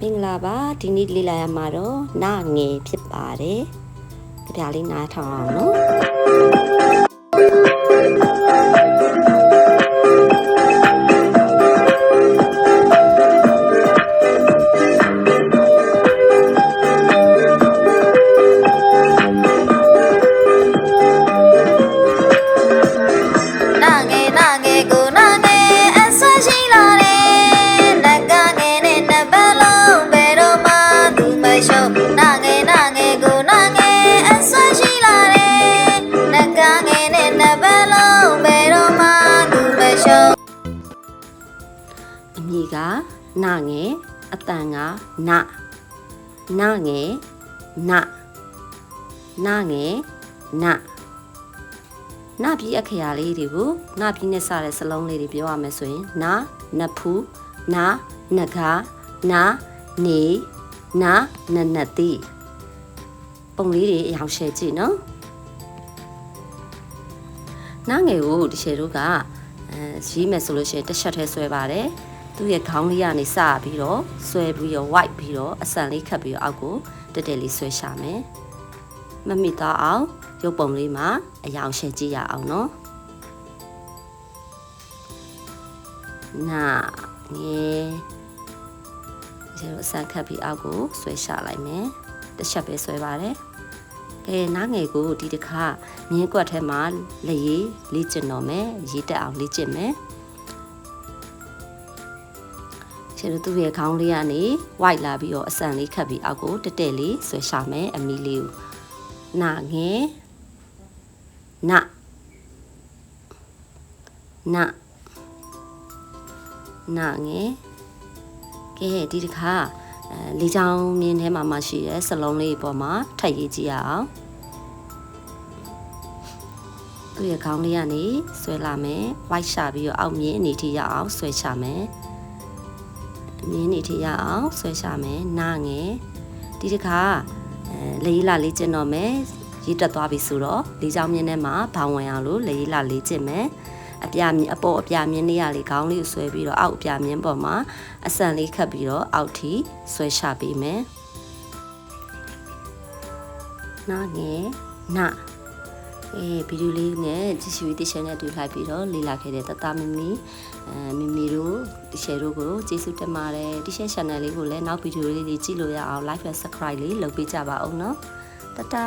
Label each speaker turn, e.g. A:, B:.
A: မင်္ဂလာပါဒီနေ့လေ့လာရမှာတော့နငယ်ဖြစ်ပါတယ်ကြပြလေးနားထောင်အောင်နော် အမည်ကနငယ်အတန်ကနနငယ်နနငယ်နနပြီးအခရာလေးတွေကိုနပြီးနဲ့စတဲ့စလုံးလေးတွေပြောရမယ်ဆိုရင်နနဖူးနနဂါနနေနနနတိပုံလေးတွေအရောက်ရှယ်ကြည့်နော်နငယ်ကိုဒီရှယ်တို့ကအဲရေးမယ်ဆိုလို့ရှိရင်တစ်ချက်တည်းဆွဲပါတယ် သူ့ရဲ့ခေါင်းလေးကနေစပြီးတော့ဆွဲပြီးတော့ white ပြီးတော့အဆန်လေးခတ်ပြီးတော့အောက်ကိုတက်တက်လေးဆွဲရှာမယ်မမိတော့အောင်ရုပ်ပုံလေးမှာအယောင်ရှယ်ကြည့်ရအောင်နော်နာငယ်ဒီလိုအဆန်ခတ်ပြီးအောက်ကိုဆွဲရှာလိုက်မယ်တစ်ချက်ပဲဆွဲပါတယ်ကဲနားငယ်ကိုဒီတစ်ခါမြင်းကွက်ထဲမှာလက်ရည်လေ့ကျင့်တော့မယ်ရေးတက်အောင်လေ့ကျင့်မယ် ခြေတို့သူ့ရဲ့ခေါင်းလေးကနေ white လာပြီးတော့အဆန်လေးခတ်ပြီးအောက်ကိုတက်တက်လေးဆွဲရှာမယ်အမီလေးကိုနာငယ်နနနာငယ်ကဲဒီတစ်ခါအဲလေးချောင်းမြင်းထဲမှာမှရှိတဲ့စလုံးလေးပေါ်မှာထပ်ရေးကြည့်ရအောင်သူ့ရဲ့ခေါင်းလေးကနေဆွဲလာမယ် white ရှာပြီးတော့အောက်မြင်းအနေထိရအောင်ဆွဲချမယ် မြင်းအနေထိရအောင်ဆွဲချမယ်နာငယ်ဒီတစ်ခါအဲလေးလာလေးကျင်တော့မယ်ရေးတက်သွားပြီဆိုတော့လေးချောင်းမြင်းထဲမှာဘောင်ဝင်အောင်လို့လေးလာလေးကျင်မယ်အပြာမြင်းအပေါ်အပြာမြင်းလေးရလေးခေါင်းလေးကိုဆွဲပြီးတော့အောက်အပြာမြင်းပေါ်မှာအဆန်လေးခတ်ပြီးတော့အောက်ထိဆွဲချပေးမယ်နာငယ်နာ အေးဗီဒီယိုလေးနဲ့ကြည့်ရှုတိရှယ်နဲ့တူလိုက်ပြီးတော့လေ့လာခဲ့တဲ့တတမမီအဲမမီတို့တိရှယ်တို့ကိုကျေးဇူးတင်ပါတယ်တိရှယ် channel လေးကိုလည်းနောက်ဗီဒီယိုလေးတွေကြည့်လို့ရအောင် like and subscribe လေးလုပ်ပေးကြပါအောင်နော်တတာ